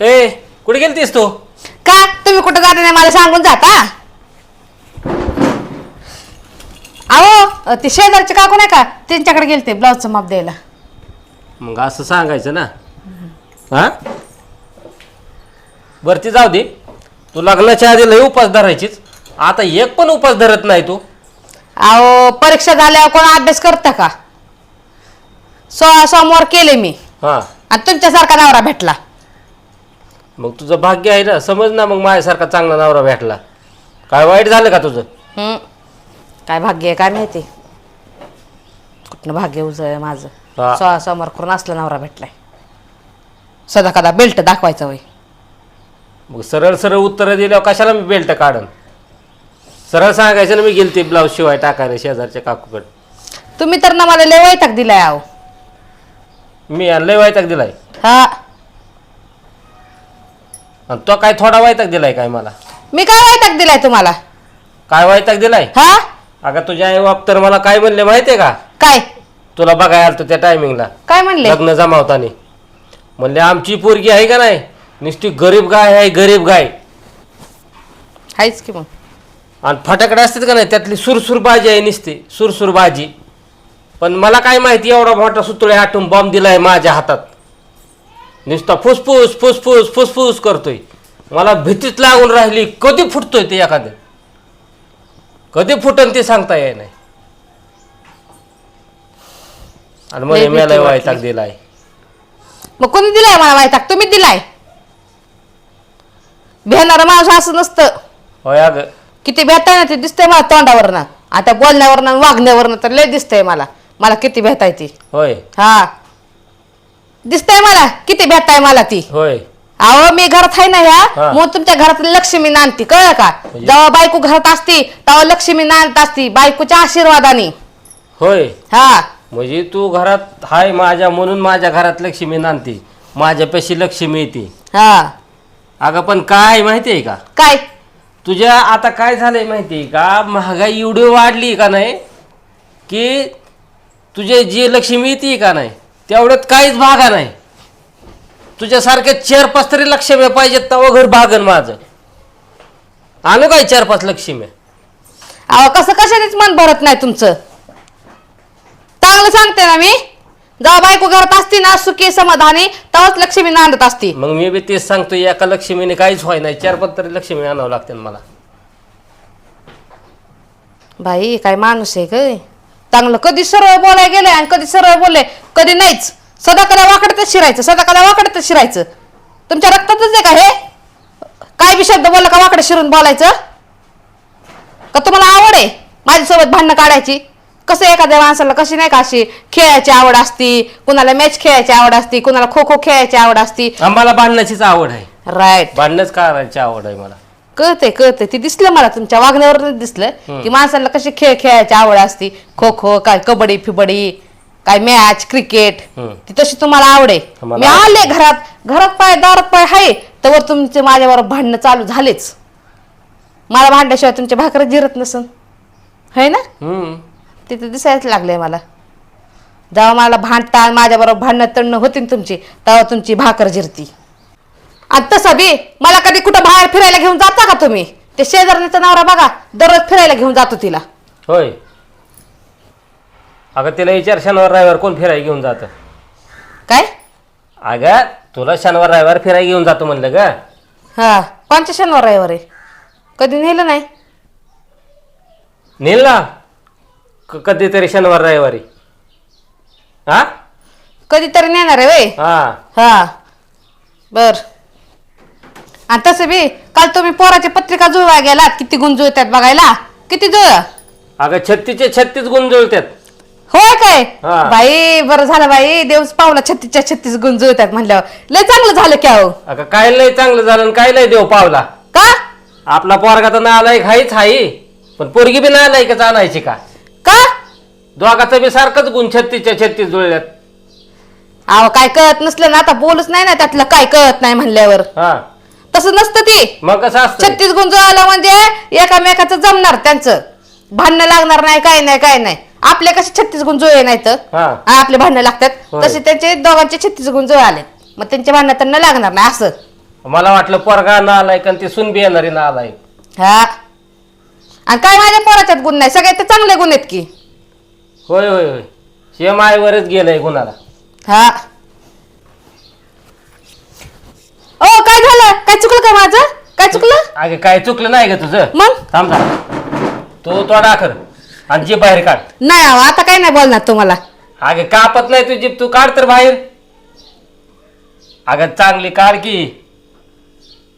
ए कुठे गेलतीस तू? का? तुम्ही कुठं जाता नाही मला सांगून जाता? अहो ते शेजारचे काकू नाही का? त्यांच्याकडे गेलते ब्लाऊजचं माप द्यायला. मग असं सांगायचं ना. हा? बरं ती जाऊ दे. तू लग्नाच्या आधी लई उपास धरायचीच आता एक पण उपास धरत नाही तू. अहो परीक्षा झाल्यावर कोण अभ्यास करता का? सोळा सोमवार केले मी. हा. आणि तुमच्यासारखा नवरा भेटला. मग तुझं भाग्य आहे ना समज ना मग माझ्यासारखा चांगला नवरा भेटला. काय वाईट झालं का तुझं. काय भाग्य आहे काय माहिती? कुठनं भाग्य उज आहे माझं? हा. सोळा सोमवार करून असला नवरा भेटलाय. सदा कदा बेल्ट दाखवायचा वय मग सरळ सरळ उत्तरं दिल्यावर कशाला मी बेल्ट काढन? सरळ सांगायचं ना मी गेलते ब्लाऊज शिवाय टाकायला शेजारच्या काकूकडे. तुम्ही तर ना मला लय वैताग दिलाय अहो मी लय वायताक दिलाय. हा. आणि तो काय थोडा वायताक दिलाय काय मला? मी काय वैताग दिलाय तुम्हाला? काय वायताक दिलाय? हा? अगं तुझ्या आई बाप तर मला काय म्हणले माहितीये का? काय? तुला बघायला आलतो त्या टायमिंगला काय म्हणले? लग्न जमावताना. म्हणले आमची पोरगी आहे का नाही? नुसती गरीब गाय आहे गरीब गाय. हायच की मग. आणि फटाकडे असतात का नाही त्यातली सुरसुर भाजी आहे नुसती सुरसुर भाजी. पण मला काय माहिती एवढा मोठा सुतळे आटून बॉम्ब दिलाय माझ्या हातात. नुसता फुसफुस फुसफुस फुसफुस करतोय. मला भीतीच लागून राहिली कधी फुटतोय ते एखादं? कधी फुटन ते सांगता येई नाही. आणि भीती मेला वाटली. वायताक दिलाय. मग कोणी दिलाय मला वैताग? तुम्ही दिलाय. भेटणारा माणूस असं नसतं. होय अगं. किती भेटाय ना ते दिसतंय मला तोंडावरनं. आता बोलण्यावरनं आणि वागण्यावरनं तर लय दिसतंय मला. मला किती भेटाय ती? होय. हा. दिसतंय मला किती भेटाय मला ती. होय. अहो मी घरात आहे ना हा. ह्या मग तुमच्या घरात लक्ष्मी नांदती कळलं का? म्हणजे? जेव्हा बायको घरात असती तेव्हा लक्ष्मी नांदत असती बायकोच्या आशीर्वादाने. होय. हा. म्हणजे तू घरात हाय माझ्या म्हणून माझ्या घरात लक्ष्मी नांदते. माझ्यापाशी लक्ष्मी येते. हा. अगं पण काय माहिती आहे का? काय? तुझ्या आता काय झालंय माहिती आहे का? महागाई एवढी वाढली का नाही? की तुझे जी लक्ष्मी येते का नाही तेवढ्यात काहीच भागा नाही. तुझ्यासारखे चार पाच तरी लक्ष्मी पाहिजेत तेव्हा घर भागन माझं. आणू काय चार पाच लक्ष्मी? अहो कसं कशानेच मन भरत नाही तुमचं? चांगलं सांगते ना मी. जेव्हा बायको घरात असती ना सुखी समाधानी तेव्हाच लक्ष्मी नांदत असती. मग मी बी तेच सांगतो एका लक्ष्मीने काहीच व्हाय नाही चार पाच तरी लक्ष्मी आणावं लागते मला. बाई काय माणूस आहे काय चांगलं. कधी सरळ बोलाय गेले आणि कधी सरळ बोलले कधी नाहीच. सदा कदा वाकडतच शिरायचं सदा कदा वाकडतच शिरायचं. तुमच्या रक्तातच आहे का हे? काय बी शब्द बोलला का वाकडे शिरून बोलायचं? का तुम्हाला आवड आहे माझ्यासोबत भांडणं काढायची? कसं एखाद्या माणसाला कशी नाही का अशी खेळायची आवड असती कुणाला मॅच खेळायची आवड असती कुणाला खो खो खेळायची आवड असती? आम्हाला बांधण्याचीच आवड आहे. राईट बांधणंच करायची आवड आहे मला. कळतंय कळतंय. ती दिसलं मला तुमच्या वागण्यावर दिसलं. की माणसाला कशी खेळ खेळायची आवड असती. खो खो काय कबड्डी फिबडी काय मॅच क्रिकेट. ती तशी तुम्हाला आवड आहे. मी आले घरात घरात पाय दारात पाय हाय तर तुमचे माझ्याबरोबर भांडणं चालू झालेच. मला भांडल्याशिवाय तुमच्या भाकरच जिरत नसन. है. ना तिथे दिसायच लागलंय मला. जेव्हा मला भांडता माझ्याबरोबर भांडणं तणणं होती तुमची तेव्हा तुमची भाकर जिरती. आणि तसं बी मला कधी कुठं बाहेर फिरायला घेऊन जाता का तुम्ही? ते शेजारणीचा नवरा बघा दररोज फिरायला घेऊन जातो तिला. होय. अगं तिला विचार शनिवार रविवार कोण फिरायला घेऊन जातं? काय? अगं तुला शनिवार रविवार फिरायला घेऊन जातो म्हणलं ग. हा कोणच्या शनिवार रविवार आहे? कधी नेलं नाही? नेल ना. क- कधीतरी शनिवार रविवारी. हा? कधीतरी नेणार आहे वय? हा. हा. बर. आणि तसं बी काल तुम्ही पोराची पत्रिका जुळवा गेलात किती गुण जुळतात बघायला? किती जुळ? अगं छत्तीसचे छत्तीस गुण जुळतात. होय काय? हा. बाई बरं झालं बाई देवच पावला छत्तीसच्या छत्तीस गुण जुळतात म्हणल्यावर लय चांगलं झालं की अहो. अगं काय लय चांगलं झालं आणि काय लय देव पावला? का? आपला पोरगा तर नालायक हायच हाई पण पोरगी बी नालायकच आणायची का? का? दोघाचं बी सारखंच गुण छत्तीसच्या छत्तीस जुळल्यात. अहो काय कळत नसलं ना आता बोलूच नाही ना त्यातलं काय कळत नाही म्हणल्यावर. हा. तसं नसतं ती. मग कसं असतं छत्तीस गुण जुळालं म्हणजे एकामेकाचं जमणार त्यांचं. भांडणं लागणार नाही काय नाही काय नाही. आपले कसे छत्तीस गुण जुळे नाहीत? हा. आपले भांडणं लागतात. होय. तसे त्यांचे दोघांचे छत्तीस गुण जुळे आले. मग त्यांचे भांडणं त्यांना लागणार नाही असं. मला वाटलं पोरगा ना आलाय कारण ते सुनबी येणारी ना आलाय. हा. आणि काय माझ्या पोराच्यात गुण नाही? सगळे ते चांगले गुण आहेत की. होय होय होय. शेम आईवरच गेलंय गुणाला. हा. ओ काय झालं? काय चुकलं का माझं? काय चुकलं? अगे काय चुकलं नाही ग तुझं. मग? थांब थांब तो तोडा कर आणि जीप बाहेर काढ. नाही अहो, आता काय नाही बोलणार तुम्हाला. अगे कापत नाही तू जीप तू काढ तर बाहेर. अगं चांगली काढ की.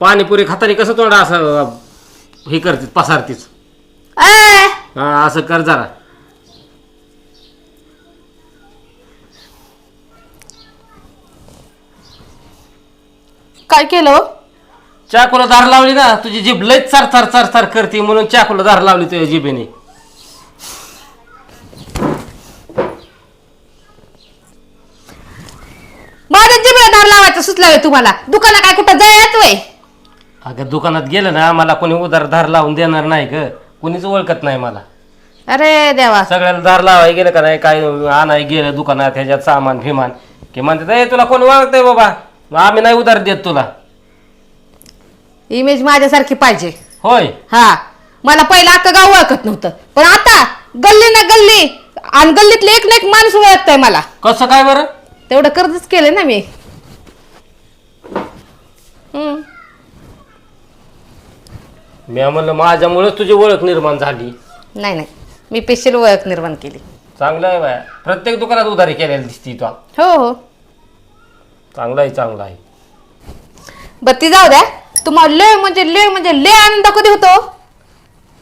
पाणीपुरी खातानी कसं तोंडा असं हे करतीस पसारतीच हा असं कर जरा. काय केलं हो? चाकूला धार लावली ना तुझी जीभ लयच चर चर चर चर करते म्हणून चाकूला धार लावली तुझ्या जिभेने. माझ्या जिबला धार लावायचं सुचलं तुम्हाला. दुकाना काय कुठं जायच वय? अगं दुकानात गेलं ना मला कोणी उधार धार लावून देणार नाही ग. कुणीच ओळखत नाही मला. अरे देवा. सगळ्याला दार लावाय गेलं का नाही काय आणाय गेलं दुकानात ह्याच्यात सामान फिमान. की म्हणतात "ए, तुला कोण ओळखतंय बाबा? मग आम्ही नाही उधार देत तुला. इमेज माझ्यासारखी पाहिजे. होय. हा. मला पहिलं अख्खं गाव ओळखत नव्हतं. पण आता गल्ली ना गल्ली आणि गल्लीतले एक ना एक माणूस ओळखताय मला. कसं काय बरं? तेवढं कर्जच केलं ना मी. हम्म. मी म्हणलं माझ्यामुळेच तुझी ओळख निर्माण झाली. नाही नाही. मी स्पेशल ओळख निर्माण केली. चांगलं आहे बाया. प्रत्येक दुकानात उधारी केलेली दिसती तू. हो हो. चांगलं आहे चांगलं आहे. बरं ती जाऊ द्या. तुम्हाला लय म्हणजे लय म्हणजे लय आनंद कधी होतो?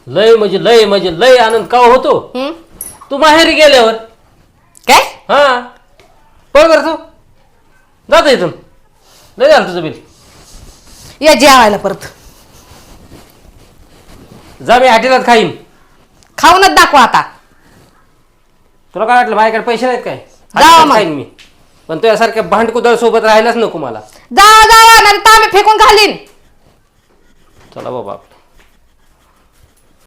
लय म्हणजे लय म्हणजे लय आनंद का होतो? तू माहेरी गेल्यावर? काय? हा. बघ बरं तू. जात इथून. लय झालं तुझं बिल. या जेवायला परत. जा मी हॉटेलात खाईन. खाऊनच दाखवा आता. तुला काय वाटलं माझ्याकडे पैसे नाहीत काय? जावा हॉटेलात मग. खाईन मी. पण तुझ्यासारख्या भांडकुदळ सोबत राहायलाच नको मला. जावा जावा नाही तर आम्ही फेकून घालीन. चला बाबा